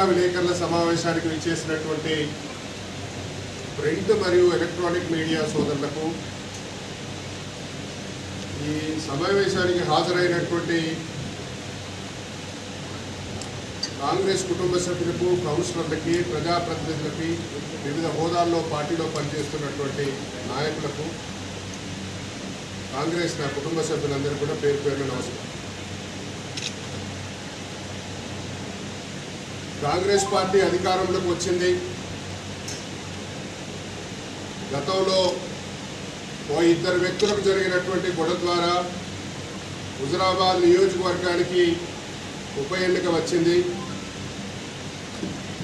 వార్తా విలేకరుల సమావేశానికి విచ్చేసినటువంటి ప్రింట్ మరియు ఎలక్ట్రానిక్ మీడియా సోదరులకు ఈ సమావేశానికి హాజరైనటువంటి కాంగ్రెస్ కుటుంబ సభ్యులకు కౌన్సిలర్లకి ప్రజాప్రతినిధులకి వివిధ హోదాల్లో పార్టీలో పనిచేస్తున్నటువంటి నాయకులకు కాంగ్రెస్ నా కుటుంబ సభ్యులందరూ కూడా పేరు పేరున నమస్కారం. కాంగ్రెస్ పార్టీ అధికారంలోకి వచ్చింది. గతంలో ఓ ఇద్దరు వ్యక్తులకు జరిగినటువంటి గొడవ ద్వారా హుజరాబాద్ నియోజకవర్గానికి ఉప ఎన్నిక వచ్చింది.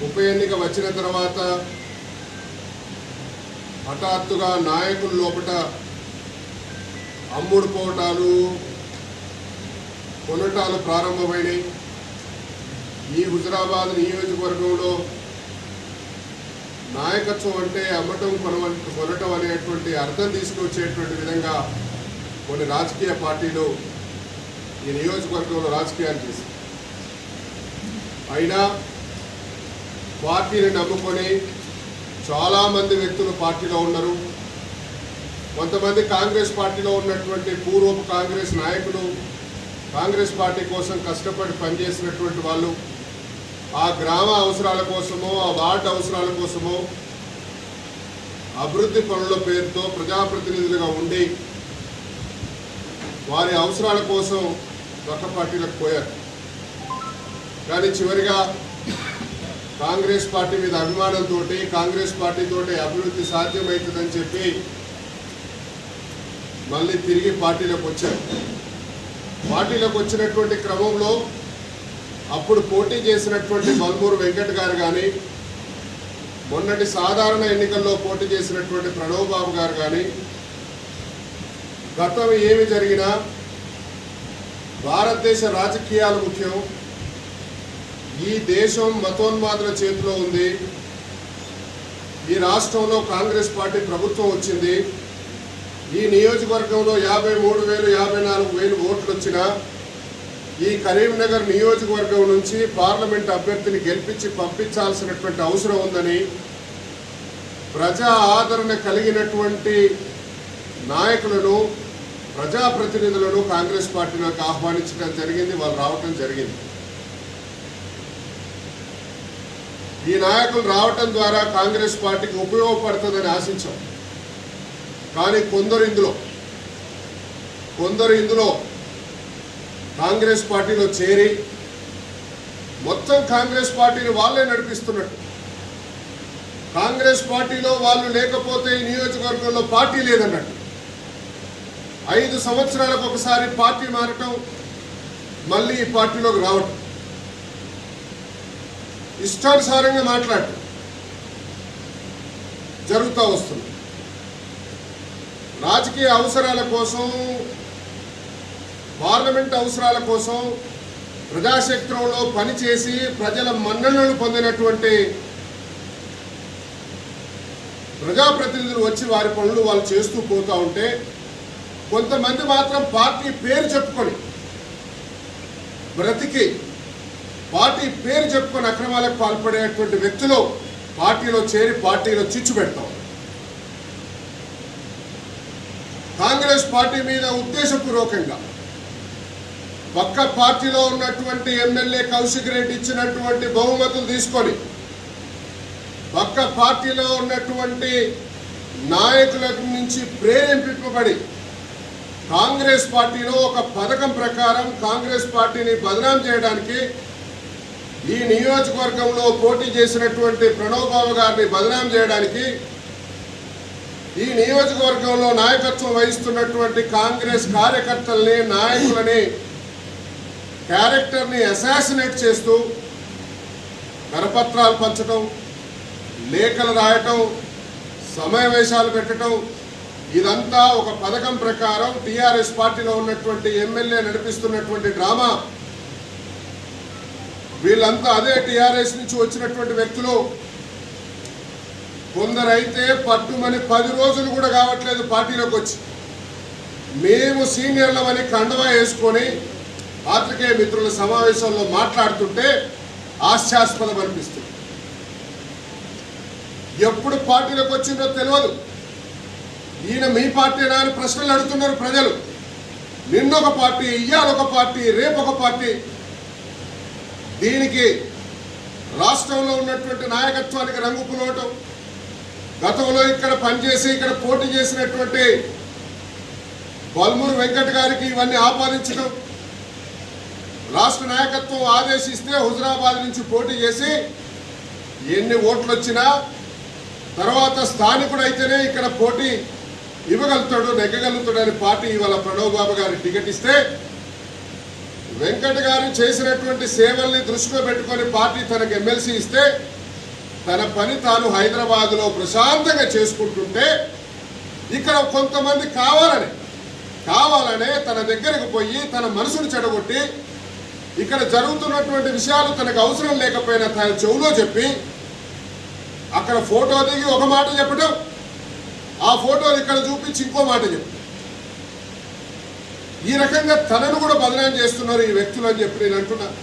ఉప ఎన్నిక వచ్చిన తర్వాత హఠాత్తుగా నాయకుల లోపట అమ్ముడు పోవటాలు కొనటాలు ప్రారంభమైనాయి. ఈ హుజరాబాద్ నియోజకవర్గంలో నాయకత్వం అంటే అమ్మటం కొనవ కొనటం అనేటువంటి అర్థం తీసుకొచ్చేటువంటి విధంగా కొన్ని రాజకీయ పార్టీలు ఈ నియోజకవర్గంలో రాజకీయాలు చేశారు అయినా పార్టీని నమ్ముకొని చాలామంది వ్యక్తులు పార్టీలో ఉన్నారు. కొంతమంది కాంగ్రెస్ పార్టీలో ఉన్నటువంటి పూర్వపు కాంగ్రెస్ నాయకులు కాంగ్రెస్ పార్టీ కోసం కష్టపడి పనిచేసినటువంటి వాళ్ళు ఆ గ్రామ అవసరాల కోసమో ఆ వార్డు అవసరాల కోసమో అభివృద్ధి పనుల పేరుతో ప్రజాప్రతినిధులుగా ఉండి వారి అవసరాల కోసం పక్క పార్టీలకు పోయారు. కానీ చివరిగా కాంగ్రెస్ పార్టీ మీద అభిమానంతో కాంగ్రెస్ పార్టీతో అభివృద్ధి సాధ్యమవుతుందని చెప్పి మళ్ళీ తిరిగి పార్టీలోకి వచ్చారు. పార్టీలోకి వచ్చినటువంటి క్రమంలో అప్పుడు పోటీ చేసినటువంటి బల్మూరు వెంకట్ గారు కానీ మొన్నటి సాధారణ ఎన్నికల్లో పోటీ చేసినటువంటి ప్రణవ్ బాబు గారు కానీ గతం ఏమి జరిగినా భారతదేశ రాజకీయాలు ముఖ్యం. ఈ దేశం మతోన్మాదుల చేతిలో ఉంది. ఈ రాష్ట్రంలో కాంగ్రెస్ పార్టీ ప్రభుత్వం వచ్చింది. ఈ నియోజకవర్గంలో యాభై మూడు వేలు యాభై నాలుగు వేలు ఓట్లు వచ్చినా ఈ కరీంనగర్ నియోజకవర్గం నుంచి పార్లమెంట్ అభ్యర్థిని గెలిపించి పంపించాల్సినటువంటి అవసరం ఉందని ప్రజా ఆదరణ కలిగినటువంటి నాయకులను ప్రజాప్రతినిధులను కాంగ్రెస్ పార్టీలోకి ఆహ్వానించడం జరిగింది వాళ్ళు రావటం జరిగింది. ఈ నాయకులు రావటం ద్వారా కాంగ్రెస్ పార్టీకి ఉపయోగపడుతుందని ఆశించాం. కానీ కొందరు ఇందులో కొందరు ఇందులో కాంగ్రెస్ పార్టీలో చేరి మొత్తం కాంగ్రెస్ పార్టీని వాళ్ళే నడిపిస్తున్నట్టు కాంగ్రెస్ పార్టీలో వాళ్ళు లేకపోతే ఈ నియోజకవర్గంలో పార్టీ లేదన్నట్టు. ఐదు సంవత్సరాలకు ఒకసారి పార్టీ మారటం మళ్ళీ ఈ పార్టీలోకి రావటం. ఇష్టానుసారంగా మాట్లాడటం జరుగుతూ వస్తుంది. రాజకీయ అవసరాల కోసం పార్లమెంట్ అవసరాల కోసం ప్రజాక్షేత్రంలో పనిచేసి ప్రజల మన్ననలు పొందినటువంటి ప్రజాప్రతినిధులు వచ్చి వారి పనులు వాళ్ళు చేస్తూ పోతూ ఉంటే కొంతమంది మాత్రం పార్టీ పేరు చెప్పుకొని బ్రతికి పార్టీ పేరు చెప్పుకొని అక్రమాలకు పాల్పడేటువంటి వ్యక్తులు పార్టీలో చేరి పార్టీలో చిచ్చు పెడతాం. కాంగ్రెస్ పార్టీ మీద ఉద్దేశపూర్వకంగా పక్క పార్టీలో ఉన్నటువంటి ఎమ్మెల్యే కౌశిక్ రెడ్డి ఇచ్చినటువంటి బహుమతులు తీసుకొని పక్క పార్టీలో ఉన్నటువంటి నాయకుల నుంచి ప్రేరేపింపబడి కాంగ్రెస్ పార్టీలో ఒక పథకం ప్రకారం కాంగ్రెస్ పార్టీని బదనాం చేయడానికి ఈ నియోజకవర్గంలో పోటీ చేసినటువంటి ప్రణవ్ బాబు గారిని బదనాం చేయడానికి ఈ నియోజకవర్గంలో నాయకత్వం వహిస్తున్నటువంటి కాంగ్రెస్ కార్యకర్తల్ని నాయకులని క్యారెక్టర్ని అసాసినేట్ చేస్తూ కరపత్రాలు పంచడం లేఖలు రాయటం సమావేశాలు పెట్టడం ఇదంతా ఒక పథకం ప్రకారం టీఆర్ఎస్ పార్టీలో ఉన్నటువంటి ఎమ్మెల్యే నడిపిస్తున్నటువంటి డ్రామా. వీళ్ళంతా అదే టీఆర్ఎస్ నుంచి వచ్చినటువంటి వ్యక్తులు. కొందరైతే పట్టుమని పది రోజులు కూడా కావట్లేదు పార్టీలోకి వచ్చి. మేము సీనియర్లమని కండవా వేసుకొని పాత్రికేయ మిత్రుల సమావేశంలో మాట్లాడుతుంటే హాస్యాస్పదం అనిపిస్తుంది. ఎప్పుడు పార్టీలోకి వచ్చిందో తెలియదు ఈయన మీ పార్టీనా అని ప్రశ్నలు అడుగుతున్నారు ప్రజలు. నిన్నొక పార్టీ ఇయ్యాలొక పార్టీ రేపు ఒక పార్టీ. దీనికి రాష్ట్రంలో ఉన్నటువంటి నాయకత్వానికి రంగు పులవటం గతంలో ఇక్కడ పనిచేసి ఇక్కడ పోటీ చేసినటువంటి బల్మూరు వెంకట్ గారికి ఇవన్నీ ఆపాదించడం. రాష్ట్ర నాయకత్వం ఆదేశిస్తే హుజరాబాద్ నుంచి పోటీ చేసి ఎన్ని ఓట్లు వచ్చినా తర్వాత స్థానికుడు అయితేనే ఇక్కడ పోటీ ఇవ్వగలుగుతాడు నెగ్గగలుగుతాడు అని పార్టీ ఇవాళ ప్రణవ్ బాబు గారి టికెట్ ఇస్తే వెంకట గారు చేసినటువంటి సేవల్ని దృష్టిలో పెట్టుకొని పార్టీ తనకు ఎమ్మెల్సీ ఇస్తే తన పని తాను హైదరాబాద్లో ప్రశాంతంగా చేసుకుంటుంటే ఇక్కడ కొంతమంది కావాలని కావాలనే తన దగ్గరకు పోయి తన మనసును చెడగొట్టి ఇక్కడ జరుగుతున్నటువంటి విషయాలు తనకు అవసరం లేకపోయినా తన చెవులో చెప్పి అక్కడ ఫోటో దిగి ఒక మాట చెప్పడం ఆ ఫోటోలు ఇక్కడ చూపించి ఇంకో మాట చెప్పు ఈ రకంగా తనను కూడా బదనాయం చేస్తున్నారు ఈ వ్యక్తులు అని చెప్పి నేను అంటున్నాను